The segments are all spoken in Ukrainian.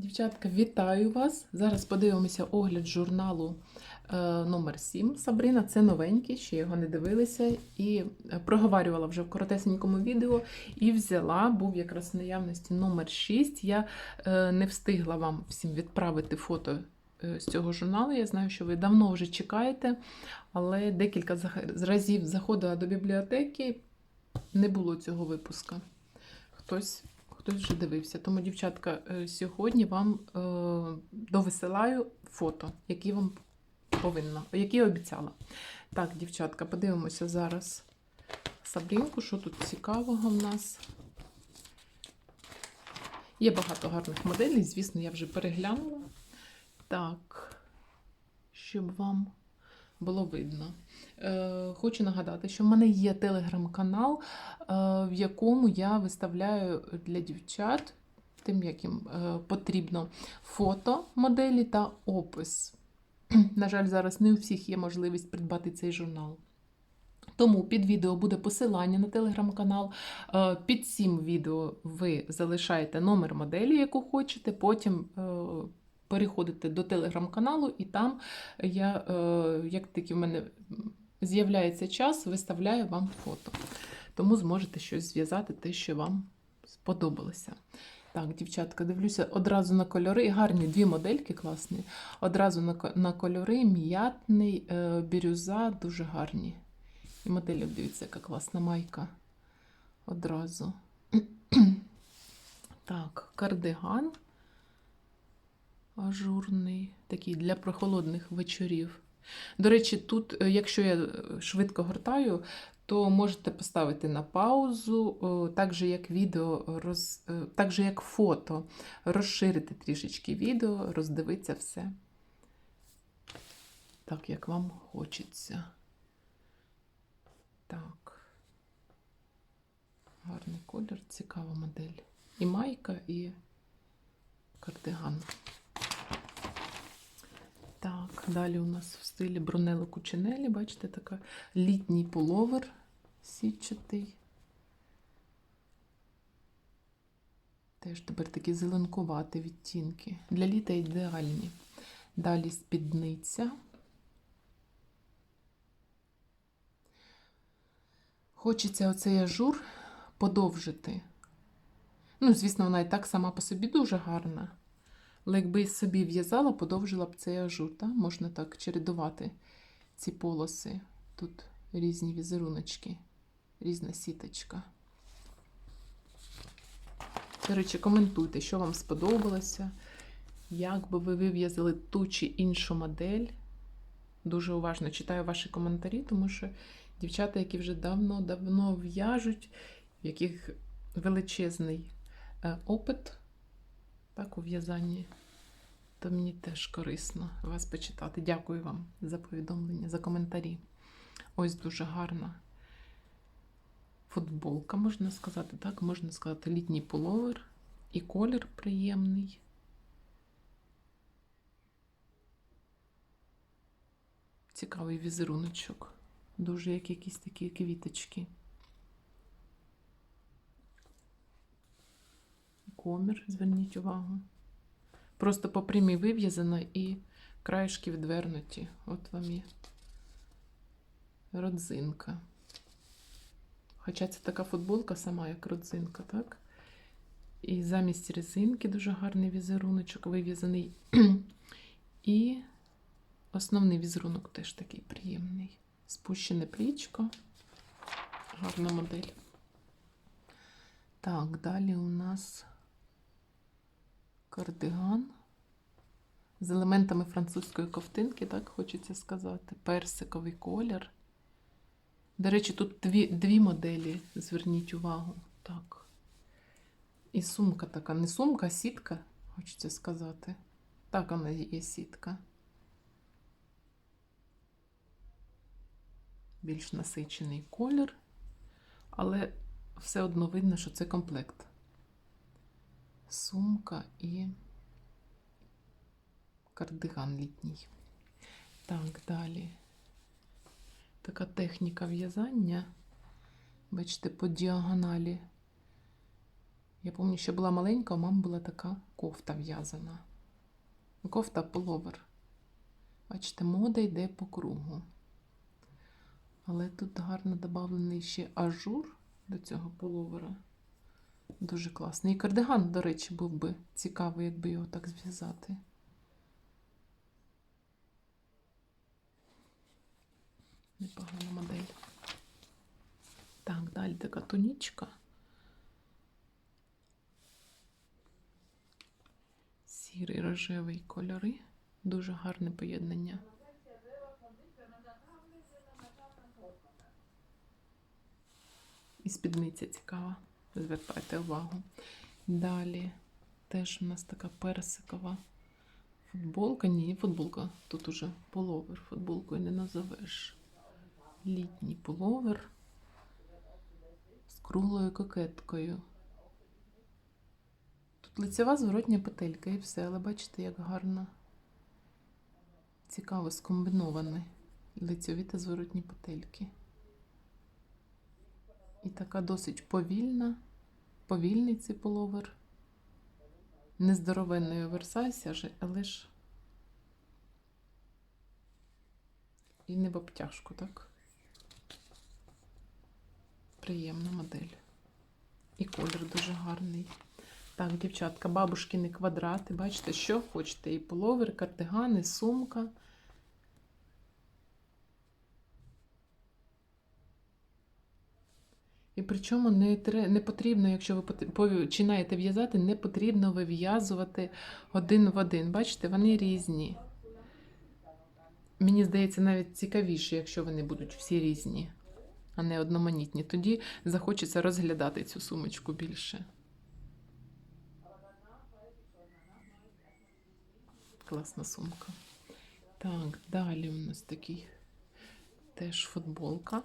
Дівчатка, вітаю вас! Зараз подивимося огляд журналу е, номер 7 Сабрина. Це новенький, ще його не дивилися. І е, проговорювала вже в коротесенькому відео і взяла, був якраз в наявності номер 6. Я е, не встигла вам всім відправити фото з цього журналу. Я знаю, що ви давно вже чекаєте, але декілька разів заходила до бібліотеки, не було цього випуска. Хтось хтось вже дивився. Тому, дівчатка, е, сьогодні вам е, довисилаю фото, які вам повинна, які обіцяла. Так, дівчатка, подивимося зараз Сабрінку, що тут цікавого в нас. Є багато гарних моделей, звісно, я вже переглянула. Так, щоб вам було видно. Е, хочу нагадати, що в мене є телеграм-канал, е, в якому я виставляю для дівчат, тим, яким е, потрібно, фото моделі та опис. На жаль, зараз не у всіх є можливість придбати цей журнал. Тому під відео буде посилання на телеграм-канал. Під цим відео ви залишаєте номер моделі, яку хочете, потім переходите до телеграм-каналу, і там я, е, як тільки в мене з'являється час, виставляю вам фото. Тому зможете щось зв'язати, те, що вам сподобалося. Так, дівчатка, дивлюся одразу на кольори. Гарні дві модельки класні. Одразу на, на кольори, м'ятний, е, бірюза, дуже гарні. І модель, от дивіться, яка класна майка. Одразу. так, кардиган ажурний, такий для прохолодних вечорів. До речі, тут, е, якщо я е, швидко гортаю, то можете поставити на паузу, так же як відео, роз, е, так же як фото, розширити трішечки відео, роздивитися все. Так, як вам хочеться. Так. Гарний колір, цікава модель. І майка, і кардиган. Так, далі у нас в стилі Брунелло Кучинелі, бачите, така літній пуловер сітчатий. Теж тепер такі зеленкуваті відтінки. Для літа ідеальні. Далі спідниця. Хочеться оцей ажур подовжити. Ну, звісно, вона і так сама по собі дуже гарна. Але якби собі в'язала, подовжила б цей ажур. Та? Можна так чередувати ці полоси. Тут різні візеруночки, різна сіточка. До речі, коментуйте, що вам сподобалося, як би ви вив'язали ту чи іншу модель. Дуже уважно читаю ваші коментарі, тому що дівчата, які вже давно-давно в'яжуть, в яких величезний е, опит так, у в'язанні, то мені теж корисно вас почитати. Дякую вам за повідомлення, за коментарі. Ось дуже гарна футболка, можна сказати, так, можна сказати, літній пуловер і колір приємний. Цікавий візеруночок. Дуже як якісь такі квіточки. Комір, зверніть увагу. Просто по прямій вив'язано і краєшки відвернуті. От вам і родзинка. Хоча це така футболка сама, як родзинка, так? І замість резинки дуже гарний візеруночок вив'язаний. І основний візерунок теж такий приємний. Спущене плічко. Гарна модель. Так, далі у нас кардиган з елементами французької ковтинки, так хочеться сказати. Персиковий колір. До речі, тут дві, дві моделі, зверніть увагу. Так. І сумка така, не сумка, а сітка, хочеться сказати. Так, вона є сітка. Більш насичений колір, але все одно видно, що це комплект. Сумка і кардиган літній. Так, далі. Така техніка в'язання. Бачите, по діагоналі Я пам'ятаю, що була маленька, у мами була така кофта в'язана. Кофта пуловер. Бачите, мода йде по кругу. Але тут гарно додавлений ще ажур до цього пуловера. Дуже класний. І кардиган, до речі, був би цікавий, якби його так зв'язати. Непогана модель. Так, далі така тунічка. Сірий рожевий кольори. Дуже гарне поєднання. І спідниця цікава. Звертайте увагу. Далі теж у нас така персикова футболка. Ні, футболка. Тут уже половер. Футболкою не назовеш. Літній половер з круглою кокеткою. Тут лицева зворотня петелька і все, але бачите, як гарно цікаво скомбіновані лицьові та зворотні петельки. І така досить повільна, повільний цей половер. Нездоровенний оверсайз, але ж і не в обтяжку, так? Приємна модель. І колір дуже гарний. Так, дівчатка, бабушкини квадрати. Бачите, що хочете? І половер, кардигани, сумка. Причому не, не потрібно, якщо ви починаєте в'язати, не потрібно вив'язувати один в один. Бачите, вони різні. Мені здається, навіть цікавіше, якщо вони будуть всі різні, а не одноманітні. Тоді захочеться розглядати цю сумочку більше. Класна сумка. Так, далі у нас такий теж футболка.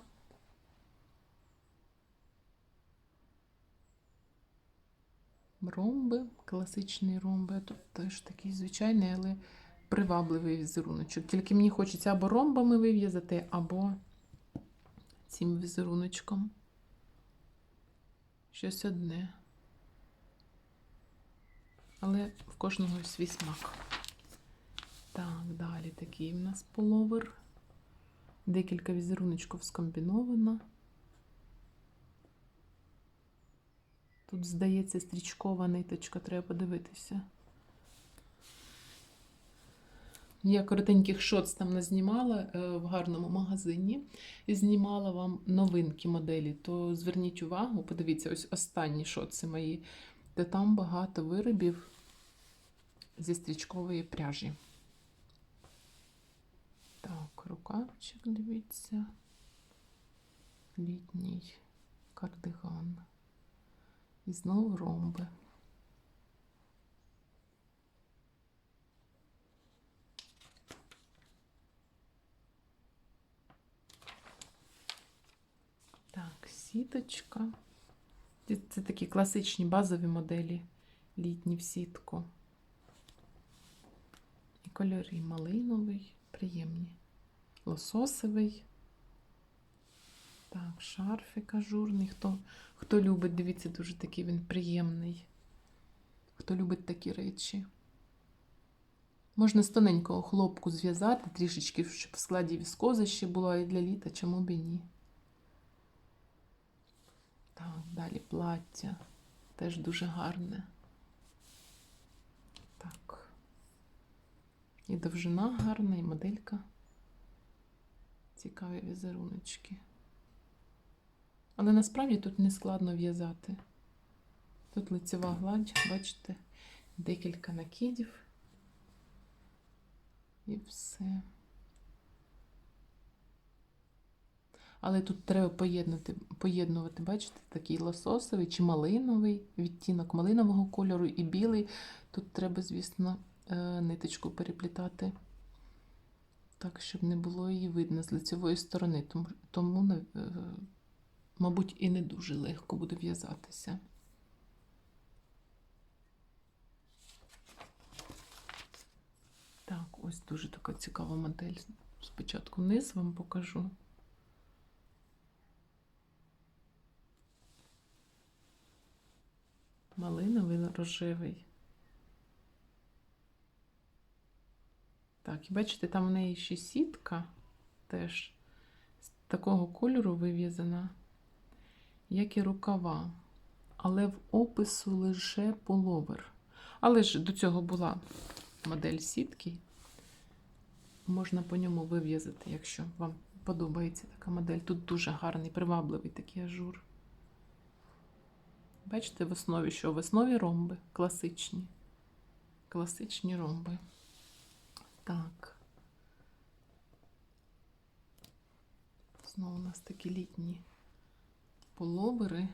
Ромби, класичні ромби. Тут теж такий звичайний, але привабливий візеруночок. Тільки мені хочеться або ромбами вив'язати, або цим візеруночком. Щось одне. Але в кожного свій смак. Так, далі такий в нас половер. Декілька візеруночків скомбіновано. Тут, здається, стрічкова ниточка, треба подивитися. Я коротеньких шоц там назнімала е, в гарному магазині і знімала вам новинки моделі. То зверніть увагу, подивіться, ось останні шоци мої, де там багато виробів зі стрічкової пряжі. Так, рукавчик, дивіться. Літній кардиган. І знову ромби. Так, сіточка. Це, такі класичні базові моделі літні в сітку. І кольори малиновий, приємні. Лососовий. Так, шарфик ажурний. Хто, хто любить, дивіться, дуже такий він приємний. Хто любить такі речі. Можна з тоненького хлопку зв'язати трішечки, щоб в складі віскоза ще була і для літа, чому б і ні. Так, далі плаття. Теж дуже гарне. Так. І довжина гарна, і моделька. Цікаві візеруночки. Але насправді тут не складно в'язати. Тут лицева гладь, бачите, декілька накидів. І все. Але тут треба поєднати, поєднувати, бачите, такий лососовий чи малиновий відтінок малинового кольору і білий. Тут треба, звісно, е, ниточку переплітати так, щоб не було її видно з лицевої сторони. Тому, е, мабуть, і не дуже легко буде в'язатися. Так, ось дуже така цікава модель. Спочатку низ вам покажу. Малий рожевий. Так, і бачите, там в неї ще сітка теж з такого кольору вив'язана, як і рукава. Але в опису лише половер. Але ж до цього була модель сітки. Можна по ньому вив'язати, якщо вам подобається така модель. Тут дуже гарний, привабливий такий ажур. Бачите, в основі що? В основі ромби класичні. Класичні ромби. Так. Знову у нас такі літні половери.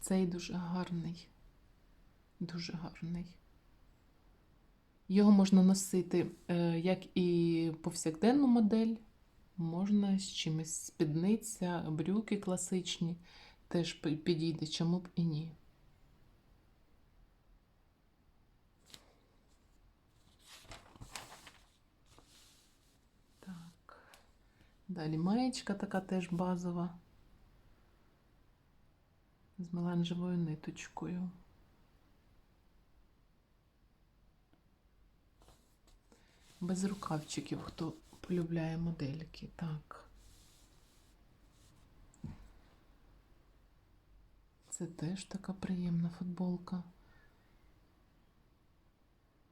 Цей дуже гарний. Дуже гарний. Його можна носити е, як і повсякденну модель, можна з чимось спідниця, брюки класичні теж підійде, чому б і ні. Так. Далі маєчка така теж базова. З меланжевою ниточкою. Без рукавчиків, хто полюбляє модельки. Так. Це теж така приємна футболка.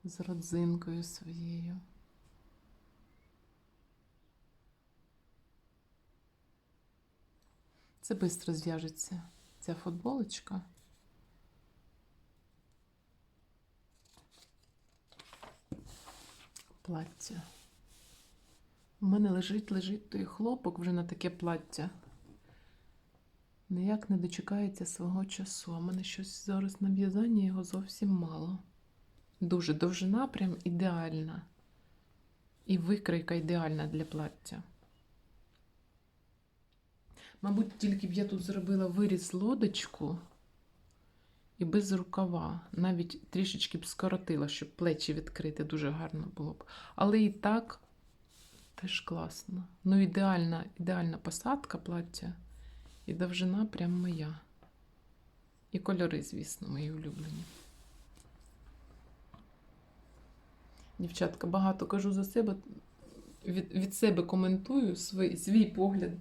З родзинкою своєю. Це швидко зв'яжеться ця футболочка. Плаття. У мене лежить, лежить той хлопок вже на таке плаття. Ніяк не дочекається свого часу. В мене щось зараз на в'язанні його зовсім мало. Дуже довжина прям ідеальна. І викройка ідеальна для плаття. Мабуть, тільки б я тут зробила виріз лодочку і без рукава. Навіть трішечки б скоротила, щоб плечі відкрити дуже гарно було б. Але і так теж класно. Ну, ідеальна, ідеальна посадка плаття. І довжина прям моя. І кольори, звісно, мої улюблені. Дівчатка, багато кажу за себе. Від, від себе коментую свій, свій погляд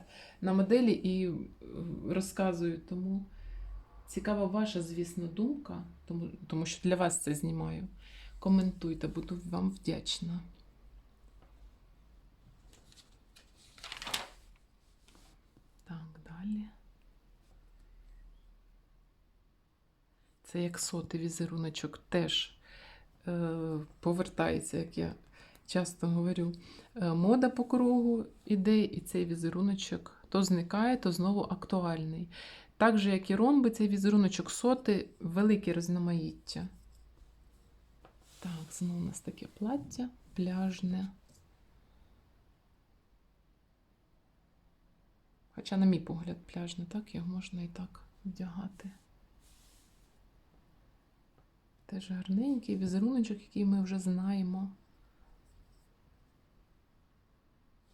на моделі і е, розказую. Тому цікава ваша, звісно, думка, тому, тому що для вас це знімаю. Коментуйте, буду вам вдячна. Так, далі. Це як сотий візеруночок теж е, повертається, як я часто говорю. Е, мода по кругу іде, і цей візеруночок то зникає, то знову актуальний. Так же, як і ромби, цей візеруночок соти велике різноманіття. Так, знову у нас таке плаття пляжне. Хоча, на мій погляд, пляжне, так його можна і так вдягати. Теж гарненький візеруночок, який ми вже знаємо.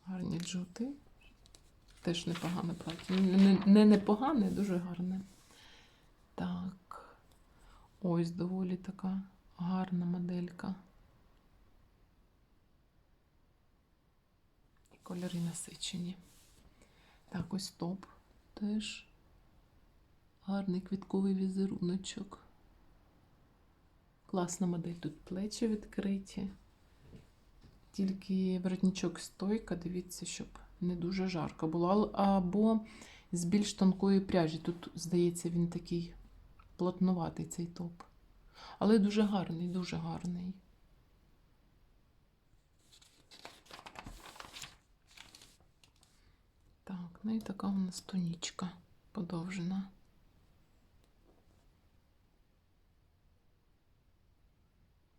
Гарні джути. Теж непогане плаття. Не, не, не непогане, дуже гарне. Так. Ось доволі така гарна моделька. І кольори насичені. Так, ось топ теж. Гарний квітковий візеруночок. Класна модель. Тут плечі відкриті. Тільки воротничок стойка, дивіться, щоб не дуже жарко було. Або з більш тонкої пряжі. Тут, здається, він такий плотнуватий цей топ. Але дуже гарний, дуже гарний. Так, ну і така у нас тонічка подовжена.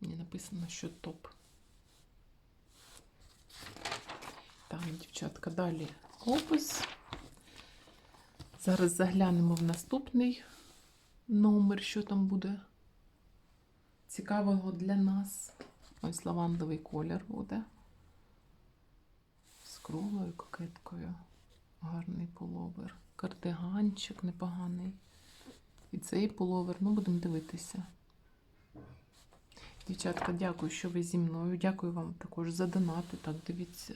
Мені написано, що топ. Так, дівчатка, далі опис. Зараз заглянемо в наступний номер, що там буде цікавого для нас. Ось лавандовий колір буде. З круглою кокеткою. Гарний пуловер. Кардиганчик непоганий. І цей пуловер, ну будемо дивитися. Дівчатка, дякую, що ви зі мною. Дякую вам також за донати. Так, дивіться.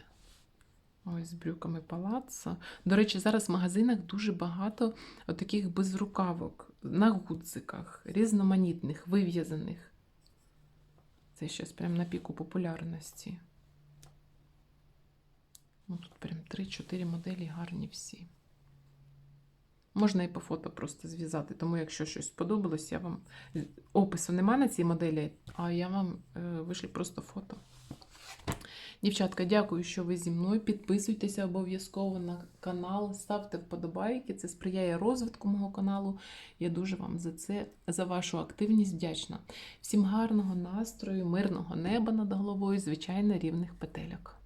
Ось з брюками палаца. До речі, зараз в магазинах дуже багато таких безрукавок на гудзиках, різноманітних, вив'язаних. Це щось прям на піку популярності. Ну, тут прям 3-4 моделі гарні всі. Можна і по фото просто зв'язати. Тому, якщо щось сподобалось, я вам опису нема на цій моделі, а я вам е, вишлю просто фото. Дівчатка, дякую, що ви зі мною. Підписуйтеся обов'язково на канал, ставте вподобайки. Це сприяє розвитку мого каналу. Я дуже вам за це, за вашу активність вдячна. Всім гарного настрою, мирного неба над головою, звичайно, рівних петельок.